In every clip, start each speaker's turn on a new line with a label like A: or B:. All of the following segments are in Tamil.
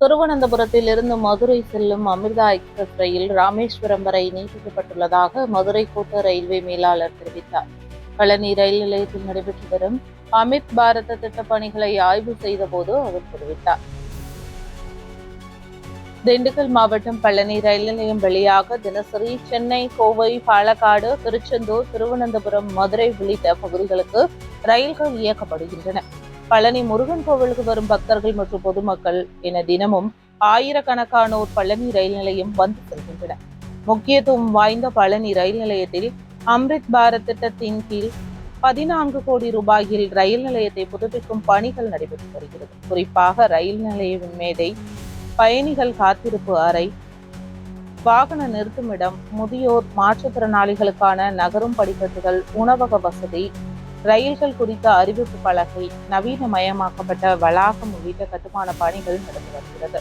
A: திருவனந்தபுரத்தில் இருந்து மதுரை செல்லும் அமிர்தா எக்ஸ்பிரஸ் ரயில் ராமேஸ்வரம் வரை நீட்டிக்கப்பட்டுள்ளதாக மதுரை கோட்ட ரயில்வே மேலாளர் தெரிவித்தார். பழனி ரயில் நிலையத்தில் நடைபெற்று வரும் அமித் பாரத திட்டப் பணிகளை ஆய்வு செய்த போது அவர் தெரிவித்தார். திண்டுக்கல் மாவட்டம் பழனி ரயில் நிலையம் வழியாக தினசரி சென்னை கோவை பாலக்காடு திருச்செந்தூர் திருவனந்தபுரம் மதுரை உள்ளிட்ட பகுதிகளுக்கு ரயில்கள் இயக்கப்படுகின்றன. பழனி முருகன் கோவிலுக்கு வரும் பக்தர்கள் மற்றும் பொதுமக்கள் என தினமும் ஆயிரக்கணக்கானோர் பழனி ரயில் நிலையம் வந்து செல்கின்றனர். முக்கியத்துவம் வாய்ந்த பழனி ரயில் நிலையத்தில் அம்ரித் பாரத் திட்டத்தின் கீழ் பதினான்கு கோடி ரூபாயில் ரயில் நிலையத்தை புதுப்பிக்கும் பணிகள் நடைபெற்று வருகிறது. குறிப்பாக ரயில் நிலைய மேதை பயணிகள் காத்திருப்பு அறை வாகன நிறுத்துமிடம் முதியோர் மாற்றுத்திறனாளிகளுக்கான நகரும் படிக்கட்டுகள் உணவக வசதி ரயில்கள் குறித்த அறிவிப்பு பலகை நவீனமயமாக்கப்பட்ட வளாகம் உள்ளிட்ட கட்டுமான பணிகள் நடந்து வருகிறது.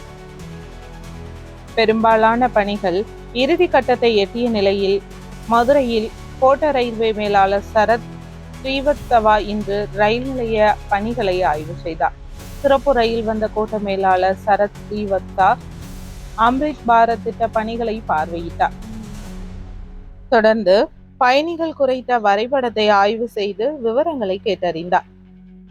A: பெரும்பாலான பணிகள் இறுதி கட்டத்தை எட்டிய நிலையில் மதுரையில் கோட்ட ரயில்வே மேலாளர் சரத் ஸ்ரீவத்சவா இன்று ரயில் நிலைய பணிகளை ஆய்வு செய்தார். சிறப்பு ரயில் வந்த கோட்ட மேலாளர் சரத் ஸ்ரீவத்சா அம்ரித் பாரத் திட்ட பணிகளை பார்வையிட்டார். தொடர்ந்து பயணிகள் குறைத்த வரைபடத்தை ஆய்வு செய்து விவரங்களை கேட்டறிந்தார்.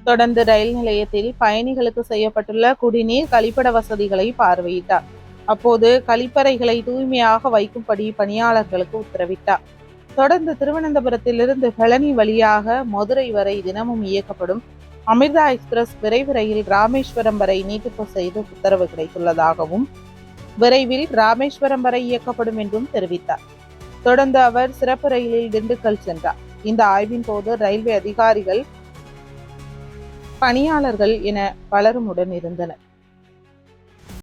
A: தொடர்ந்து ரயில் நிலையத்தில் பயணிகளுக்கு செய்யப்பட்டுள்ள குடிநீர் கழிப்பிட வசதிகளை பார்வையிட்டார். அப்போது கழிப்பறைகளை தூய்மையாக வைக்கும்படி பணியாளர்களுக்கு உத்தரவிட்டார். தொடர்ந்து திருவனந்தபுரத்திலிருந்து பழனி வழியாக மதுரை வரை தினமும் இயக்கப்படும் அமிர்தா எக்ஸ்பிரஸ் விரைவு ரயில் ராமேஸ்வரம் வரை நீட்டிப்பு செய்து உத்தரவு கிடைத்துள்ளதாகவும் விரைவில் ராமேஸ்வரம் வரை இயக்கப்படும் என்றும் தெரிவித்தார். தொடர்ந்து அவர் சிறப்பு ரயிலில் திண்டுக்கல் சென்றார். இந்த ஆய்வின் போது ரயில்வே அதிகாரிகள் பணியாளர்கள் என பலரும் உடன் இருந்தனர்